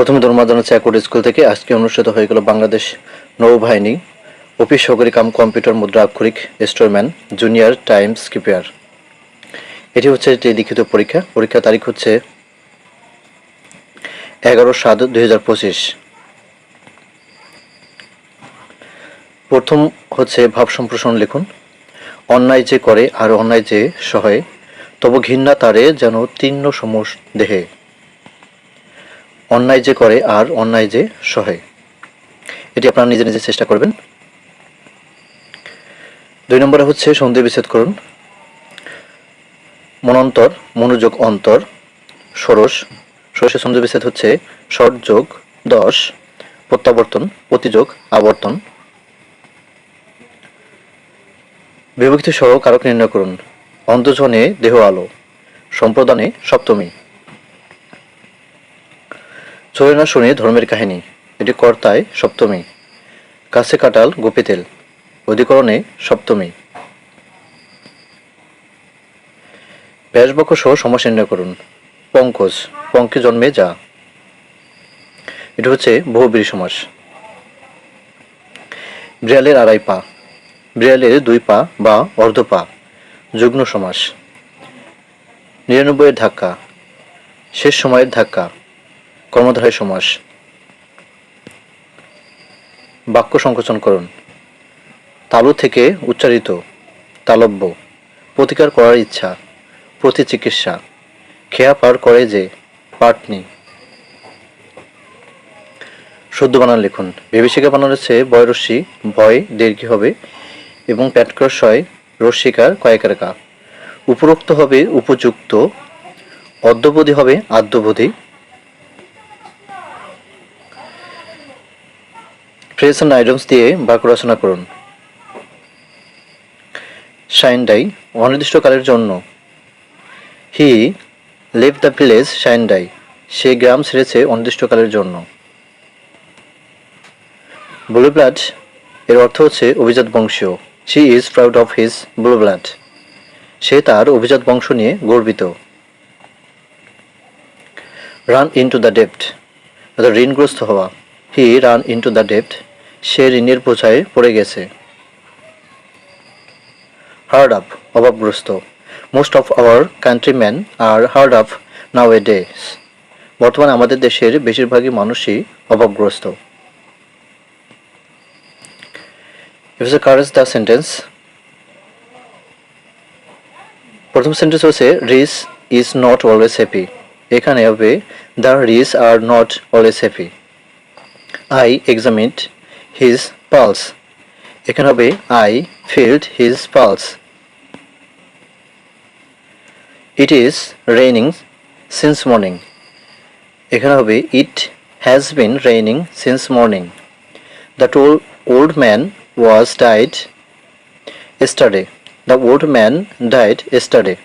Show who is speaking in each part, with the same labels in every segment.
Speaker 1: প্রথমে জানাচ্ছি Accord school থেকে। আজকে অনুষ্ঠিত হয়ে গেল বাংলাদেশ নৌবাহিনী। অফিস সহকারী কাম কম্পিউটার মুদ্রা আক্ষরিক স্টোরম্যান, জুনিয়র, টাইম স্কিপিয়ার এটি হচ্ছে একটি লিখিত পরীক্ষা। পরীক্ষা তারিখ হচ্ছে এগারো সাত দুই হাজার পঁচিশ। প্রথম হচ্ছে ভাব সম্প্রসারণ লিখুন। অন্যায় যে করে আর অন্যায় যে সহায় তবু ঘৃণা তারে যেন তীর্ণ সমস দেহে। অন্যায় যে করে আর অন্যায় যে সহায় এটি আপনারা নিজে নিজে চেষ্টা করবেন। দুই নম্বরে হচ্ছে সন্ধি বিচ্ছেদ করুন। মনন্তর, মনোযোগ, অন্তর, ষোড়শ। ষোড়শের সন্ধি বিচ্ছেদ হচ্ছে ষট যোগ, দশ, প্রত্যাবর্তন, প্রতিযোগ, আবর্তন। বিভক্তি সহ কারক নির্ণয় করুন। অন্তজনে দেহ আলো, সম্প্রদানে সপ্তমী। চলে না শুনে ধর্মের কাহিনী, এটি কর্তায় সপ্তমী, কাছে কাটাল গোপীতেল অধিকরণে সপ্তমী। ব্যাসবক্ষ সহ নির্ণয় করুন। পঙ্কজ, পঙ্কে জন্মে যা। এটি হচ্ছে বহু বহুবীর সমাস। বিড়ালের আড়াই পা। বিড়ালের দুই পা বা অর্ধ পা, যুগ্ম সমাস। নিরানব্বইয়ের ধাক্কা। শেষ সময়ের ধাক্কা। কর্মধারয় সমাস। বাক্য সংকোচন করুন। তালু থেকে উচ্চারিত তালব্য, প্রতিকার করার ইচ্ছা প্রতি চিকিৎসা খেয়া পার করে যে পাটনি। শুদ্ধ বানান লিখুন। বিভীষিকা বানান হচ্ছে বয়রস্যি ভয় দীর্ঘ হবে এবং প্যাটক্রসয় রস্মিকার কয়েকের কা উপরোক্ত হবে উপযুক্ত, অদ্যবোধী হবে আদ্যবোধী। ফ্রেস আইটেমস দিয়ে বাক্য রচনা করুন। শাইন ডাই অনির্দিষ্টকালের জন্য। He leave the village sine die সে গ্রাম ছেড়েছে অনির্দিষ্টকালের জন্য। ব্লু ব্লাড এর অর্থ হচ্ছে অভিজাত বংশীয় she is proud of his blue blood সে তার অভিজাত বংশ নিয়ে গর্বিত। রান ইন টু দ্য ডেপ্ট ঋণগ্রস্ত হওয়া। He run into the ডেপ্ট সে ঋণের বোঝায় পড়ে গেছে। Hard up অভাবগ্রস্ত। Most of our countryman are hard up nowadays বর্তমানে আমাদের দেশের বেশিরভাগই মানুষই অভাবগ্রস্ত। You correct the প্রথম সেন্টেন্স হচ্ছে rich is not always happy এখানে হবে the rich are not always happy I examined his pulse এখানে হবে I felt his pulse it is raining since morning এখানে হবে it has been raining since morning the tall old man was died yesterday. The old man died yesterday.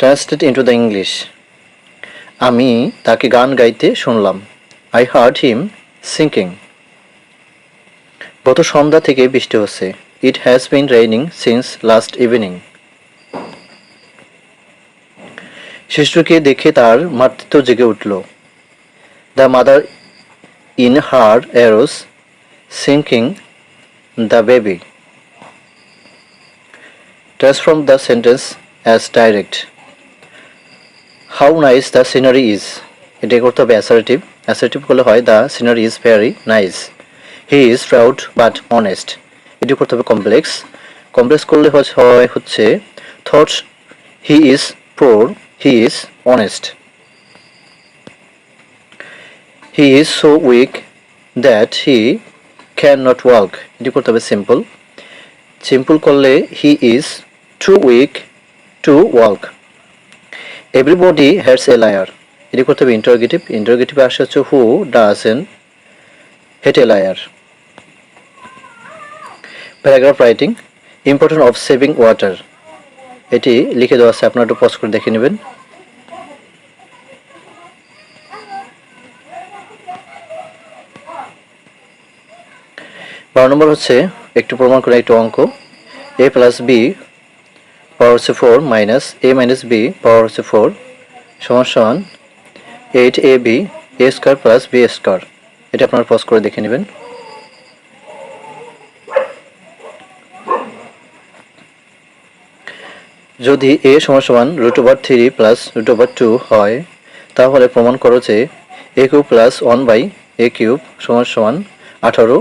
Speaker 1: Translate into the English. আমি তাকে গান গাইতে শুনলাম I heard হিম সিংকিং গত সন্ধ্যা থেকে বৃষ্টি হচ্ছে। It has been raining since last evening শিশুকে দেখে তার মাতৃত্ব জেগে উঠল। The mother in her arose seeing the baby transform the sentence as direct how nice the scenery is এটা করতে হবে অ্যাসারেটিভ অ্যাসারেটিভ করলে হয় the scenery is very nice he is proud but honest এটি করতে হবে কমপ্লেক্স কমপ্লেক্স করলে হয় হচ্ছে though he is poor he is honest he is so weak that he can not work এটি করতে হবে সিম্পল সিম্পল করলে he is too weak to work everybody hates a liar এটি করতে হবে ইন্টারোগেটিভ ইন্টারোগেটিভে আসে হচ্ছে who doesn't hate liar paragraph writing importance of saving water এটি লিখে দেওয়া আছে, আপনারা একটু পজ করে দেখে নেবেন। বারো নম্বর হচ্ছে, একটু প্রমাণ করে, একটু অঙ্ক। এ প্লাস বি পাওয়ার হচ্ছে four minus A minus B power হচ্ছে ফোর সমান সমান eight A B A square plus B square এটা আপনারা পজ করে দেখে নেবেন। যদি এ সমান সমান root over three plus root over two হয়, তাহলে প্রমাণ করো যে A cube plus one by A cube সমান সমান আঠারো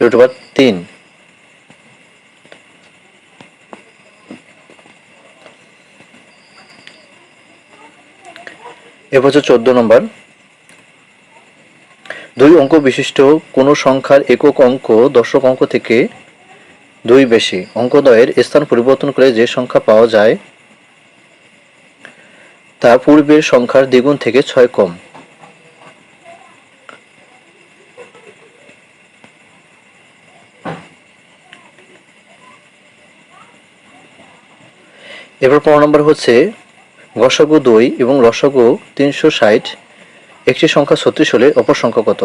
Speaker 1: রুট ওভার তিন। এরপর হচ্ছে চোদ্দ নম্বর। দুই অঙ্ক বিশিষ্ট কোনো সংখ্যার একক অঙ্ক দশক অঙ্ক থেকে দুই বেশি। অঙ্কদ্বয়ের স্থান পরিবর্তন করে যে সংখ্যা পাওয়া যায়, তা পূর্বের সংখ্যার দ্বিগুণ থেকে ছয় কম। এবার পনেরো নম্বর হচ্ছে গসাগু দুই এবং রসাগু তিনশো ষাট, একটি সংখ্যা ছত্রিশ হলে অপর সংখ্যা কত?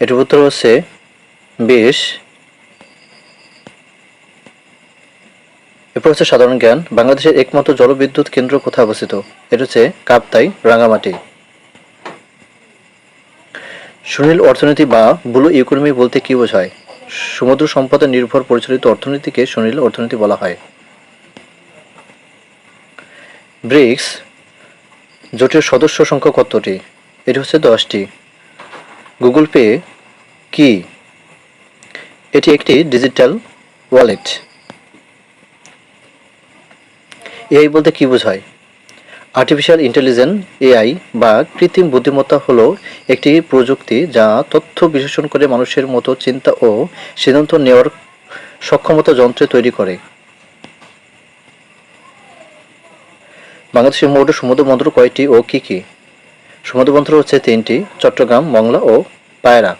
Speaker 1: এটির উত্তর হচ্ছে বিশ। এরপর হচ্ছে সাধারণ জ্ঞান। বাংলাদেশের একমাত্র জলবিদ্যুৎ কেন্দ্র কোথায় অবস্থিত? এটা হচ্ছে কাপ্তাই রাঙামাটি সুনীল অর্থনীতি বা ব্লু ইকোনমি বলতে কি বোঝায়? সমুদ্র সম্পদে নির্ভর পরিচালিত অর্থনীতিকে সুনীল অর্থনীতি বলা হয়। ব্রিক্স জোটের সদস্য সংখ্যা কতটি? এটি হচ্ছে দশটি। গুগল পে কি? এটি একটি ডিজিটাল ওয়ালেট। এআই বলতে কি বোঝায়? আর্টিফিশিয়াল ইন্টেলিজেন্স এআই বা কৃত্রিম বুদ্ধিমত্তা হলো একটি প্রযুক্তি যা তথ্য বিশ্লেষণ করে মানুষের মতো চিন্তা ও সিদ্ধান্ত নেওয়ার সক্ষমতা যন্ত্রে তৈরি করে। বাংলাদেশের মোট সমুদ্র বন্দর কয়টি ও কি কি? সমুদ্র বন্দর হচ্ছে তিনটি, চট্টগ্রাম, মংলা ও পায়রা।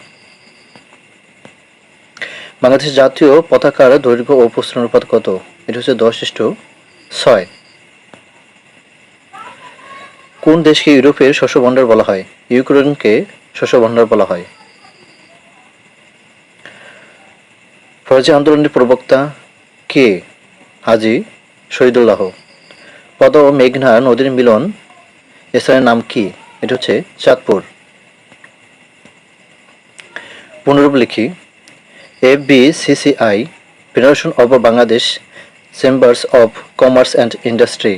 Speaker 1: বাংলাদেশের জাতীয় পতাকার দৈর্ঘ্য ও প্রস্থান অনুপাত কত? এটা হচ্ছে দশ ইষ্ট ছয়। কোন দেশকে ইউরোপের শস্য ভাণ্ডার বলা হয়? ইউক্রেনকে শস্য ভাণ্ডার বলা হয়। ফরাজি আন্দোলনের প্রবক্তা কে? হাজি শহীদুল্লাহ। পদ ও মেঘনা নদীর মিলন। স্থানের নাম কি? এটা হচ্ছে চাঁদপুর। পুনরূপ লিখি। F B CCI federation of Bangladesh chambers of commerce and industry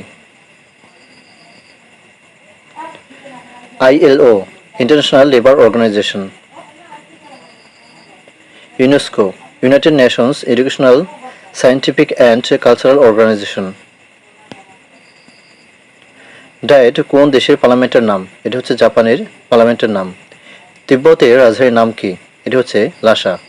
Speaker 1: ILO international labour organisation UNESCO United Nations educational scientific and cultural organisation diet কোন দেশের পার্লামেন্টের নাম? এটা হচ্ছে জাপানের পার্লামেন্টের নাম। তিব্বতের রাজধানীর নাম কি? এটি হচ্ছে লাসা।